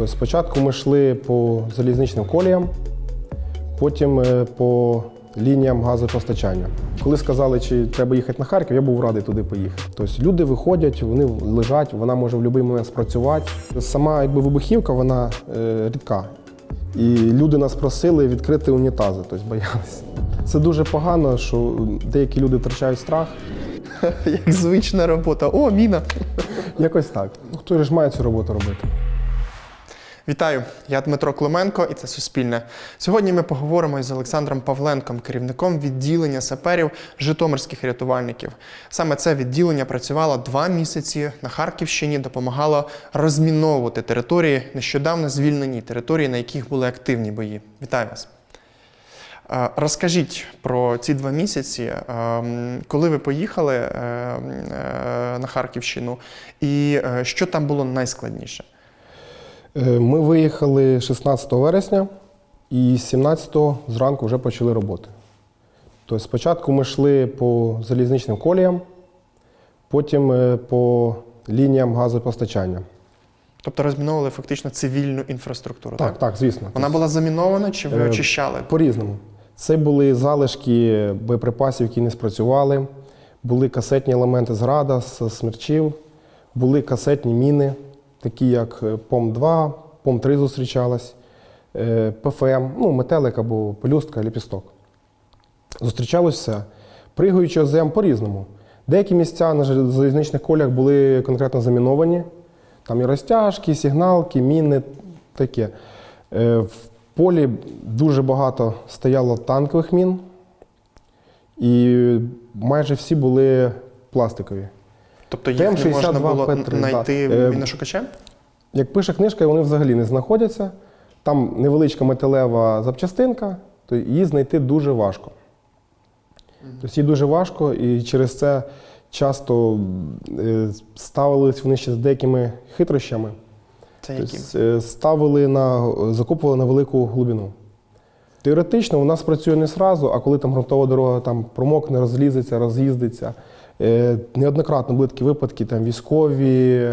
Тобто спочатку ми йшли по залізничним коліям, потім е, по лініям газопостачання. Коли сказали, чи треба їхати на Харків, я був радий туди поїхати. Тобто люди виходять, вони лежать, вона може в будь-який момент спрацювати. Сама якби вибухівка, вона е, рідка. І люди нас просили відкрити унітази, тобто боялися. Це дуже погано, що деякі люди втрачають страх. Як звична робота. О, міна! Якось так. Ну, Хто ж має цю роботу робити? Вітаю, я Дмитро Клименко, і це Суспільне. Сьогодні ми поговоримо із Олександром Павленком, керівником відділення саперів Житомирських рятувальників. Саме це відділення працювало два місяці на Харківщині, допомагало розміновувати території, нещодавно звільнені території, на яких були активні бої. Вітаю вас. Розкажіть про ці два місяці, коли ви поїхали е, е, на Харківщину, і е, що там було найскладніше? Е, Ми виїхали 16 вересня і 17 зранку вже почали роботи. Тобто спочатку ми йшли по залізничним коліям, потім е, по лініям газопостачання. Тобто розміновували фактично цивільну інфраструктуру. Так, Так, так, звісно. Вона була замінована чи ви Е, очищали? По-різному. Це були залишки боєприпасів, які не спрацювали, були касетні елементи зрада, з смерчів, були касетні міни, такі як е, ПОМ-2, ПОМ-3 зустрічалась, е, ПФМ, ну, метелик або пелюстка, ліпісток. Зустрічалось все. Пригаючи ОЗМ по-різному. Деякі місця на залізничних колях були конкретно заміновані. Там і розтяжки, і сигналки, міни, таке. Е, В полі дуже багато стояло танкових мін, і майже всі були пластикові. Тобто їх не можна було П-3, знайти да. Е, міношукачем? Як пише книжка, вони взагалі не знаходяться. Там невеличка металева запчастинка, то її знайти дуже важко. Тобто її дуже важко, і через це часто е, ставились вони ще з деякими хитрощами. Це? Тобто, е, ставили на, закопували на велику глибину. Теоретично у нас працює не зразу, а коли там ґрунтова дорога там промокне, розлізеться, роз'їздиться. Е, Неоднократно були такі випадки, там військові,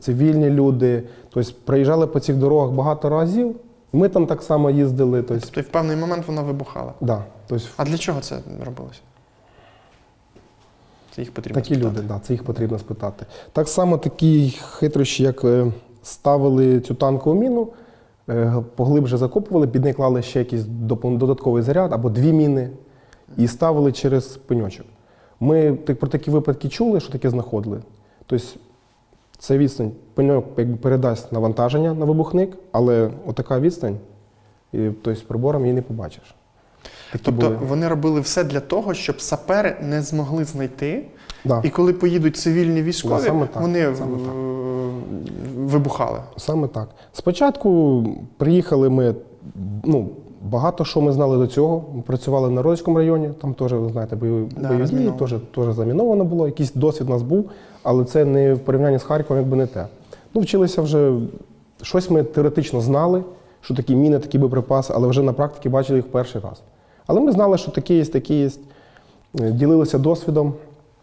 цивільні люди. Тобто приїжджали по цих дорогах багато разів. Ми там так само їздили. Тобто, Тобто в певний момент вона вибухала. да, тобто А для чого це робилося? Це їх потрібно такі спитати. люди, да, це їх потрібно спитати. Так само такі хитрощі, як е, ставили цю танкову міну, е, поглибше закопували, під неї клали ще якийсь додатковий заряд або дві міни і ставили через пеньочок. Ми про такі випадки чули, що таке знаходили. Тобто це відстань, пеньок якби передасть навантаження на вибухник, але отака відстань, і, тобто прибором її не побачиш. Такі Тобто були. вони робили все для того, щоб сапери не змогли знайти. Да. І коли поїдуть цивільні військові, Да, саме так, вони саме так. е, вибухали. Саме так. Спочатку приїхали ми, ну, багато що ми знали до цього. Ми працювали в Народському районі, там теж, ви знаєте, бойові, Да, дії, теж, теж заміновано було. Якийсь досвід у нас був, але це не в порівнянні з Харковом, якби не те. Ну, вчилися вже, щось ми теоретично знали, що такі міни, такі боєприпаси, але вже на практиці бачили їх перший раз. Але ми знали, що такі є, такі є. Е, Ділилися досвідом.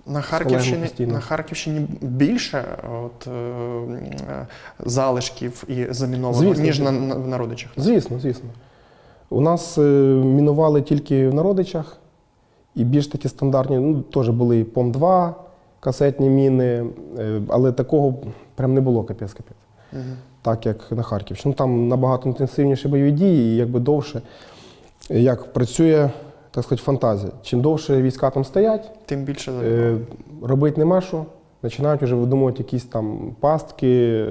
На Харківщині, на Харківщині більше от, е, е, залишків і заміновано, Звісно, ніж на, на, в народичах. Звісно, звісно. У нас е, мінували тільки в народичах, і більш такі стандартні, ну, теж були і ПОМ-2, касетні міни, е, але такого прям не було капець капець. Мгм. Так як на Харківщині. Ну, Там набагато інтенсивніші бойові дії, і якби довше, е, як працює, так сказати, фантазія. Чим довше війська там стоять, Тим більше е, робити нема що, починають вже видумувати якісь там пастки.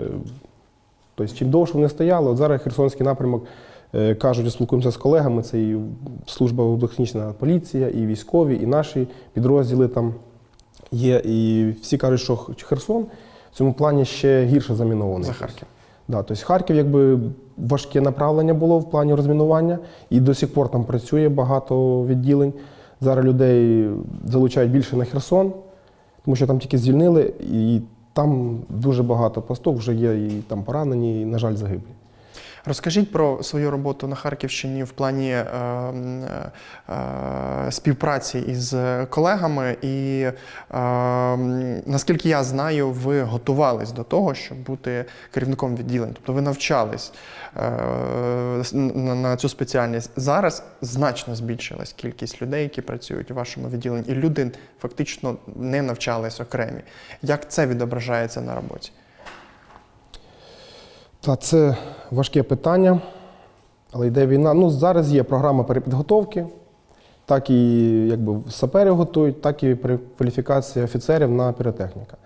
Тобто, чим довше вони стояли, от зараз Херсонський напрямок е, кажуть, спілкуємося з колегами, це і служба вибухтехнічна поліція, і військові, і наші підрозділи там є. І всі кажуть, що Херсон в цьому плані ще гірше замінований. За Харків. Да, тобто Харків якби важке направлення було в плані розмінування, і до сих пор там працює багато відділень. Зараз людей залучають більше на Херсон, тому що там тільки звільнили, і там дуже багато постов вже є і там поранені, і, на жаль, загиблі. Розкажіть про свою роботу на Харківщині в плані е, е, е, співпраці із колегами, і е, наскільки я знаю, ви готувались до того, щоб бути керівником відділень. Тобто ви навчались е, на, на цю спеціальність. Зараз значно збільшилась кількість людей, які працюють у вашому відділенні, і люди фактично не навчались окремі. Як це відображається на роботі? Та це важке питання, але йде війна. Ну, зараз є програма перепідготовки, так і якби сапери готують, так і кваліфікація офіцерів на піротехніка.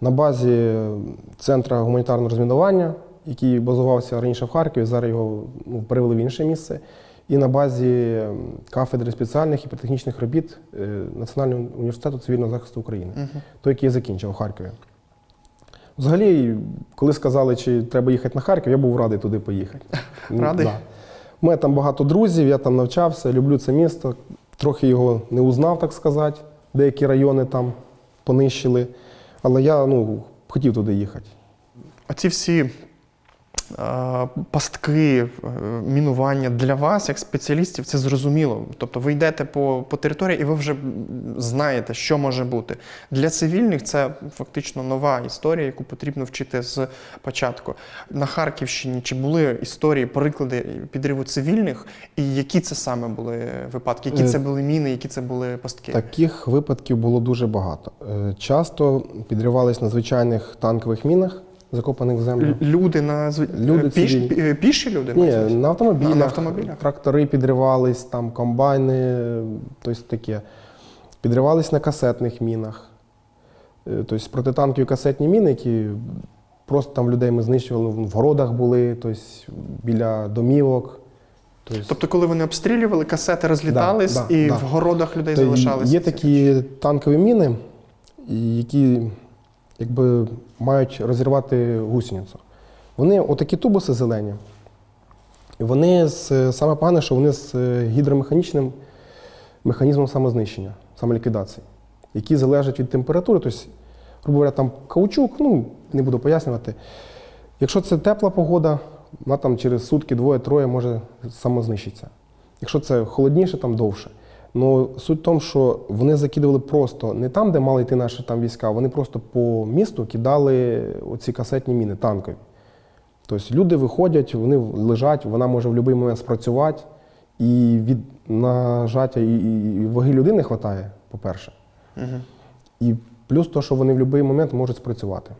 На базі центру гуманітарного розмінування, який базувався раніше в Харкові, зараз його ну, перевели в інше місце. І на базі кафедри спеціальних і піротехнічних робіт е, Національного університету цивільного захисту України, той, який я закінчив у Харкові. Взагалі, коли сказали, чи треба їхати на Харків, я був радий туди поїхати. Радий? Да. У мене там багато друзів, я там навчався, люблю це місто. Трохи його не узнав, так сказати. Деякі райони там понищили. Але я ну, хотів туди їхати. А ці всі пастки, е, мінування для вас, як спеціалістів, це зрозуміло. Тобто ви йдете по, по території і ви вже знаєте, що може бути. Для цивільних це фактично нова історія, яку потрібно вчити з початку. На Харківщині чи були історії, приклади підриву цивільних, і які це саме були випадки? Які Е, це були міни, які це були пастки? Таких випадків було дуже багато. Е, Часто підривались на звичайних танкових мінах, закопаних в землю. Люди на Люди е, піш, цивільні. піші люди? Ні, на автомобілях, На- автомобілях? трактори підривались, там комбайни, тобто таке. Підривались на касетних мінах. Е, Тобто протитанкові касетні міни, які просто там людей ми знищували, в городах були, тобто біля домівок. Тобто, Тобто, коли вони обстрілювали, касети розлітались Да, да, і да. в городах людей Та й залишалися. Є такі танкові міни, які якби, мають розірвати гусеницю. Вони отакі тубуси зелені. І вони з, саме погане, що вони з е, гідромеханічним механізмом самознищення, самоліквідації, які залежать від температури. Тобто, грубо говоря, там каучук, ну не буду пояснювати. Якщо це тепла погода, вона там через сутки, двоє-троє може самознищитися. Якщо це холодніше, там довше. Ну суть в тому, що вони закидували просто не там, де мали йти наші там війська, вони просто по місту кидали оці касетні міни, танкові. Тобто люди виходять, вони лежать, вона може в будь-який момент спрацювати, і від нажаття і, і, і ваги людини не вистачає, по-перше. Мгм. І плюс то, що вони в будь-який момент можуть спрацювати.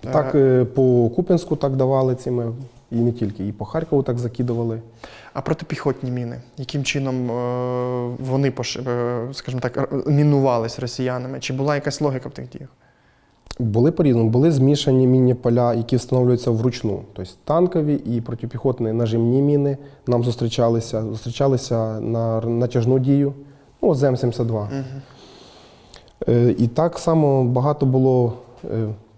Так, Е, е, по Куп'янську так давали цими, і не тільки, і по Харкову так закидували. А протипіхотні міни, яким чином е, вони, е, скажімо так, мінувались росіянами? Чи була якась логіка в тих діях? Були по-різному, були змішані мінні поля, які встановлюються вручну. Тобто танкові і протипіхотні нажимні міни нам зустрічалися, зустрічалися на натяжну дію, ну, ЗМ-72. Е, І так само багато було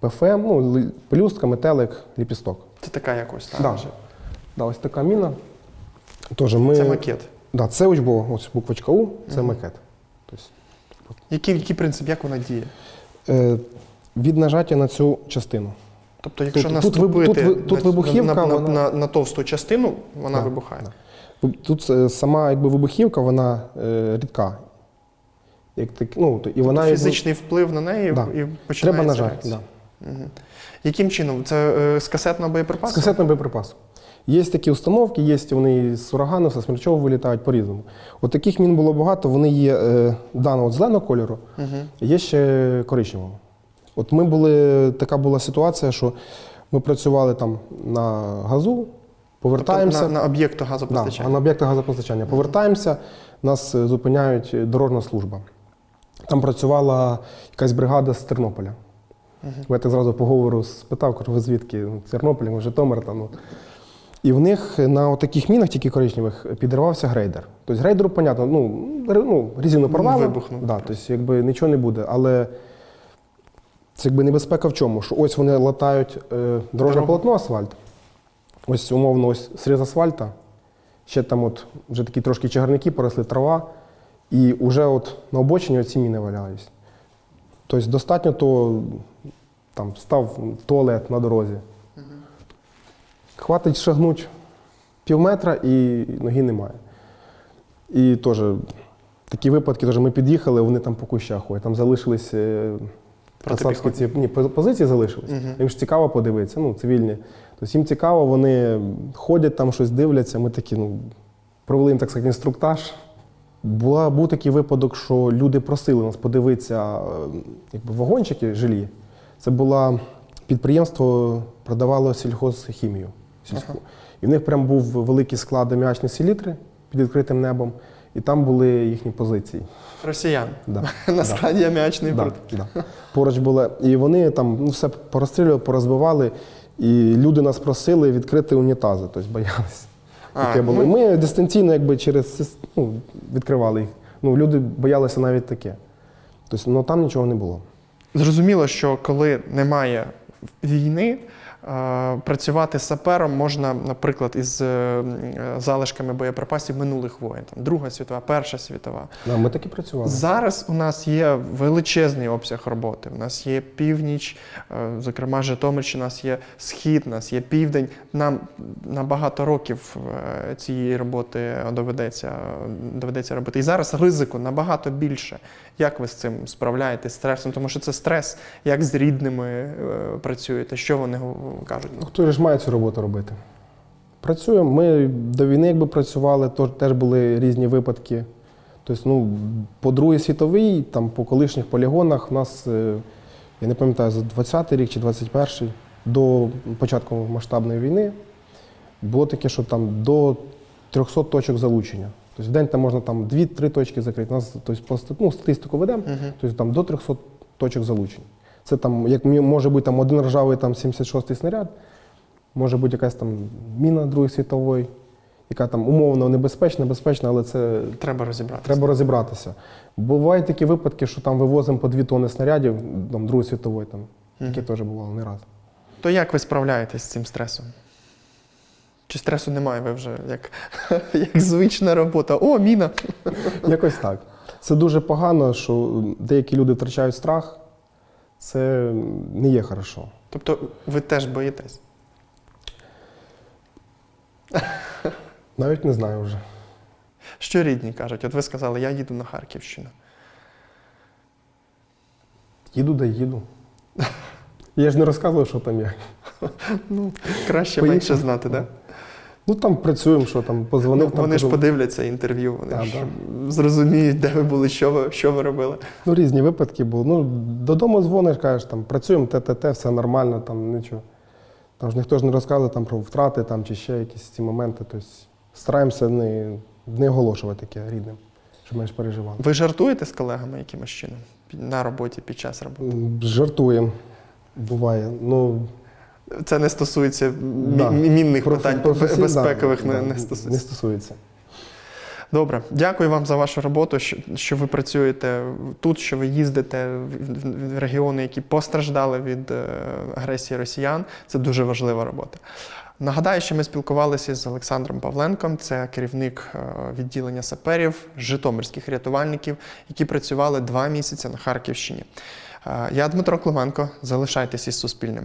ПФМ, ну, пелюстка, метелик, ліпісток. Це така якось, так? Да. Да, ось така міна. Тоже ми, Це макет. Да, це учбо, ось буквочка У, це макет. Тобто, Який, який принцип, як вона діє? е, від нажаття на цю частину. Тобто, якщо Тут- тут вибу- наступити тут ви- тут на, вибухівка, на, на, вона- на, на товсту частину, вона Да, вибухає. да. Тут е, сама якби, вибухівка, вона е, рідка. Як так, ну, то, і Тобто вона, якби, фізичний вплив на неї Да. і починається треба нажати. Да. Мгм. Яким чином? Це е, з касетного боєприпасу? З касетним боєприпасом. Є такі установки, є вони з урагану, з смерчово вилітають по-різному. От таких мін було багато, вони є е, даного зеленого кольору, Угу. є ще коричневого. От ми були, така була ситуація, що ми працювали там на газу, повертаємося. Тобто на, на об'єкту газопостачання. а на об'єктах газопостачання. Повертаємося, нас е, зупиняють дорожна служба. Там працювала якась бригада з Тернополя. Я так зразу по говору спитав, кажу, ви звідки? Ну, з ми Житомир. Там, ну. І в них на таких мінах, тільки коричневих, підривався грейдер. Тобто грейдеру, понятно, ну, ну резину порвало, вибухнув да, тобто, якби нічого не буде. Але це якби небезпека в чому? Що ось вони латають е, дорожнє полотно асфальт. Ось умовно, ось сріз асфальта. Ще там от вже такі трошки чагарники, поросли трава, і вже от на обочині оці міни валяюсь. Тобто достатньо то там став туалет на дорозі. Хватить шагнуть пів метра і ноги немає. І теж такі випадки, теж ми під'їхали, вони там по кущах ходять. Там залишились е, кацапські ці ні, позиції залишились. Мгм. Їм ж цікаво подивитися, ну, цивільні. Тобто їм цікаво, вони ходять там, щось дивляться. Ми такі, ну, провели їм, так сказати, інструктаж. Була, був такий випадок, що люди просили нас подивитися е, якби, вагончики жилі. Це було підприємство, продавало сільхозхімію сільську. Ага. І в них прям був великий склад аміачної селітри під відкритим небом, і там були їхні позиції. Росіян Да. на Да. складі аміачної Да, брут. да. Поруч були. І вони там ну, все порозстрілювали, порозбивали. І люди нас просили відкрити унітази, тобто боялися. Таке було. Ми дистанційно якби через ну, відкривали їх. Ну, люди боялися навіть таке. Тобто, ну там нічого не було. Зрозуміло, що коли немає війни, працювати сапером можна, наприклад, із е, залишками боєприпасів минулих воєн, там Друга світова, Перша світова. Да, ми так і працювали. Зараз у нас є величезний обсяг роботи. У нас є північ, е, зокрема Житомирщина, у нас є схід, у нас є південь. Нам на багато років е, цієї роботи доведеться, доведеться робити. І зараз ризику набагато більше. Як ви з цим справляєтесь стресом? Тому що це стрес. Як з рідними працюєте? Що вони гов- кажуть? Ну, хто ж має цю роботу робити? Працюємо. Ми до війни якби працювали, то теж були різні випадки. Тобто, ну, по Другій світовій, там, по колишніх полігонах, у нас, е, я не пам'ятаю, за 20-й рік чи 21-й, до початку масштабної війни, було таке, що там до 300 точок залучення. Тобто в день там можна там 2-3 точки закрити. У нас тобто, по ну, статистику ведемо, Мгм. тобто там до 300 точок залучень. Це там, як може бути там один ржавий там 76-й снаряд, може бути якась там міна Другої світової, яка там умовно небезпечна, небезпечна, але це Треба розібратися. треба розібратися. Бувають такі випадки, що там вивозимо по дві тонни снарядів там, Другої світової, там, таке теж бувало не раз. То як ви справляєтесь з цим стресом? Чи стресу немає? Ви вже як, як звична робота? О, міна! Якось так. Це дуже погано, що деякі люди втрачають страх. Це не є хорошо. Тобто ви теж боїтесь? Навіть не знаю вже. Що рідні кажуть? От ви сказали, я їду на Харківщину. Їду да їду. Я ж не розказував, що там я. Ну, краще Поїхав. менше знати, так? Ну там працюємо, що там позвонив. Ну, там, вони ж подивляться інтерв'ю, вони Так, ж да. зрозуміють, де ви були, що ви, що ви робили. Ну, різні випадки були. Ну, додому дзвониш, кажеш, там працюємо, те-те-те, все нормально, там нічого. Там ж ніхто ж не розказує там, про втрати там, чи ще якісь ці моменти. Тобто стараємося не, не оголошувати таке рідним, щоб менш переживали. Ви жартуєте з колегами якимось чином на роботі під час роботи? Жартуємо. Буває. Ну, Це не стосується Да. мінних профі- питань професій- безпекових, да, не, да, не стосується. Не стосується. Добре, дякую вам за вашу роботу, що, що ви працюєте тут, що ви їздите в регіони, які постраждали від е, агресії росіян. Це дуже важлива робота. Нагадаю, що ми спілкувалися з Олександром Павленком, це керівник е, відділення саперів, житомирських рятувальників, які працювали два місяці на Харківщині. Е, Я Дмитро Клименко. Залишайтесь із Суспільним.